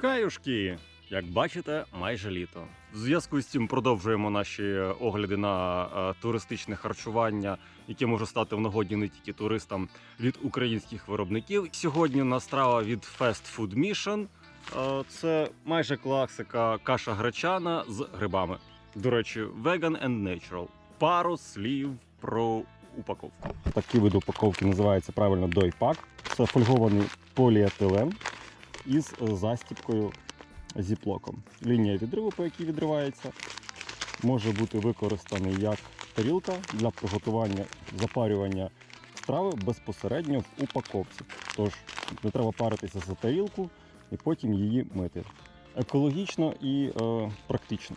Хаюшки! Як бачите, майже літо. В зв'язку з цим продовжуємо наші огляди на е, туристичне харчування, яке може стати в нагоді не тільки туристам від українських виробників. Сьогодні на страва від Fast Food Mission. Е, Це майже класика каша гречана з грибами. До речі, vegan and natural. Пару слів про упаковку. Такий вид упаковки називається правильно дойпак. Це фольгований поліетилен із застіпкою зіплоком. Лінія відриву, по якій відривається, може бути використаний як тарілка для приготування запарювання страви безпосередньо в упаковці. Тож не треба паритися за тарілку і потім її мити. Екологічно і е, практично.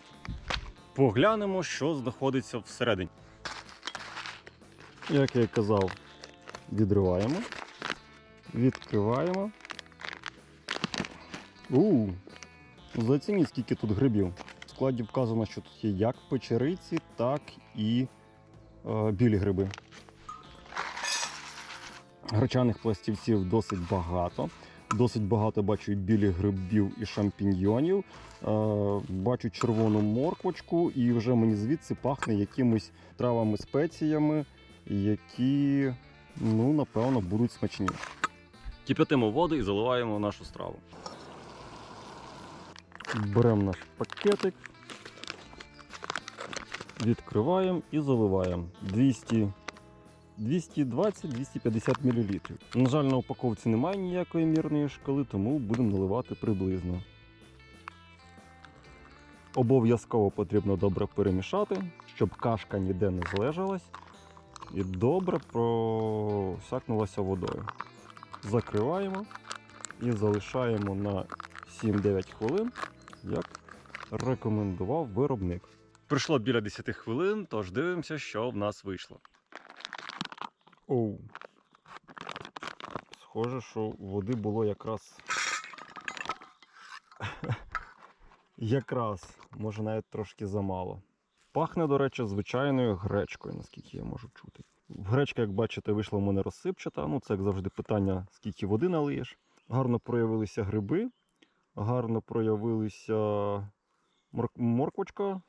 Поглянемо, що знаходиться всередині. Як я і казав, відриваємо, відкриваємо. У, зацініть, скільки тут грибів. В складі вказано, що тут є як печериці, так і е, білі гриби. Гречаних пластівців досить багато. Досить багато бачу і білих грибів і шампіньйонів. Е, бачу червону морквочку, і вже мені звідси пахне якимись травами, спеціями, які, ну, напевно, будуть смачні. Кип'ятимо воду і заливаємо нашу страву. Беремо наш пакетик, відкриваємо і заливаємо 200 220-250 мл. На жаль, на упаковці немає ніякої мірної шкали, тому будемо наливати приблизно. Обов'язково потрібно добре перемішати, щоб кашка ніде не злежалась і добре просякнулася водою. Закриваємо і залишаємо на 7-9 хвилин, як рекомендував виробник. Пройшло біля 10 хвилин, тож дивимося, що в нас вийшло. Оу. Схоже, що води було якраз. якраз, може навіть трошки замало. Пахне, до речі, звичайною гречкою, наскільки я можу чути. Гречка, як бачите, вийшла в мене розсипчата. Ну, це як завжди питання, скільки води налиєш. Гарно проявилися гриби, гарно проявилися мор- морквочка.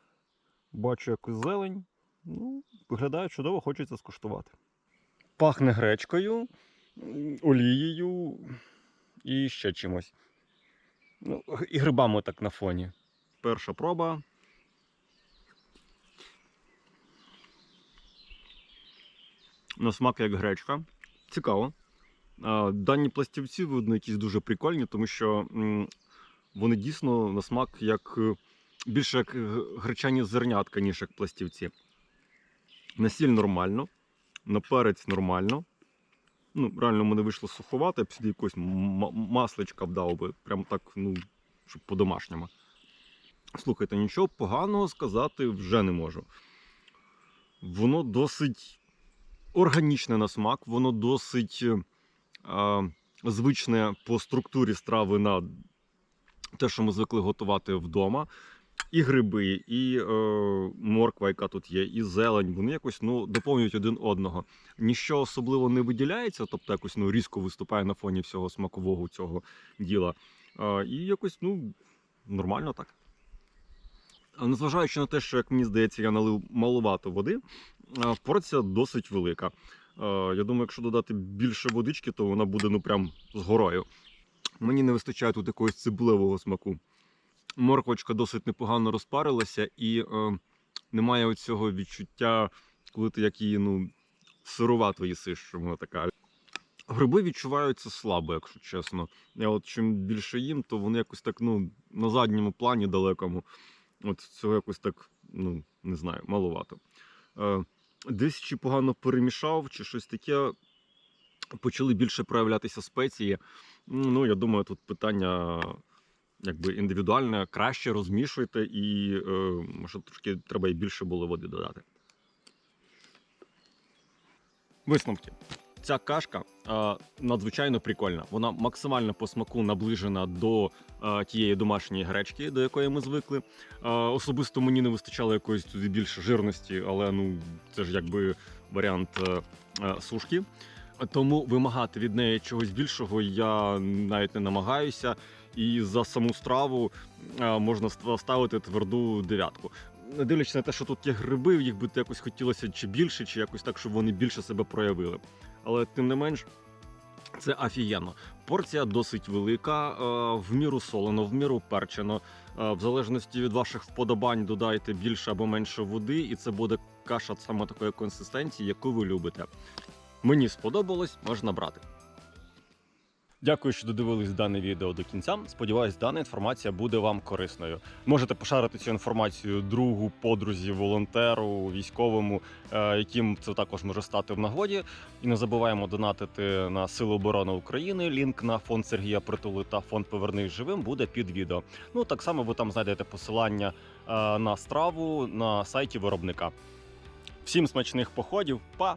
Бачу якусь зелень. Ну, виглядає чудово, хочеться скуштувати. Пахне гречкою, олією і ще чимось. Ну, і грибами так на фоні. Перша проба. На смак як гречка. Цікаво. Дані пластівці, видно, якісь дуже прикольні, тому що вони дійсно на смак як е, більше як гречані зернятка, ніж як пластівці. На сіль нормально, на перець нормально. Ну, реально, мене вийшло суховато, я б сюди якось масличка вдав би. Прям так, ну, щоб по-домашньому. Слухайте, нічого поганого сказати вже не можу. Воно досить органічне на смак, воно досить е, звичне по структурі страви на те, що ми звикли готувати вдома. І гриби, і е, морква, яка тут є, і зелень, вони якось ну, доповнюють один одного. Ніщо особливо не виділяється, тобто якось ну, різко виступає на фоні всього смакового цього діла. Е, і якось ну, нормально так. Незважаючи на те, що, як мені здається, я налив маловато води, е, порція досить велика. Е, Я думаю, якщо додати більше водички, то вона буде ну прям з горою. Мені не вистачає тут якогось цибулевого смаку. Морквочка досить непогано розпарилася, і е, немає оцього відчуття, коли ти як її ну, сирувато їсиш, що вона така. Гриби відчуваються слабо, якщо чесно. Я от чим більше їм, то вони якось так ну, на задньому плані далекому. От цього якось так, ну, не знаю, маловато. Е, десь чи погано перемішав, чи щось таке, почали більше проявлятися спеції. Ну, я думаю, тут питання якби індивідуальне, краще розмішуйте і е, може трошки треба і більше було води додати. Висновки. Ця кашка е, надзвичайно прикольна. Вона максимально по смаку наближена до е, тієї домашньої гречки, до якої ми звикли. Е, особисто мені не вистачало якоїсь туди більше жирності, але ну це ж якби варіант е, е, сушки. Тому вимагати від неї чогось більшого я навіть не намагаюся. і за саму страву е, можна ставити тверду дев'ятку. Не дивлячись на те, що тут є гриби, їх би якось хотілося чи більше, чи якось так, щоб вони більше себе проявили. Але тим не менш, це офігенно. Порція досить велика, е, в міру солено, в міру перчено. Е, В залежності від ваших вподобань додайте більше або менше води, і це буде каша саме такої консистенції, яку ви любите. Мені сподобалось, можна брати. Дякую, що додивились дане відео до кінця. Сподіваюсь, дана інформація буде вам корисною. Можете пошарити цю інформацію другу, подрузі, волонтеру, військовому, е, яким це також може стати в нагоді. І не забуваємо донатити на Сили оборони України. Лінк на фонд Сергія Притули та фонд Повернись живим буде під відео. Ну так само ви там знайдете посилання е, на страву на сайті виробника. Всім смачних походів, па!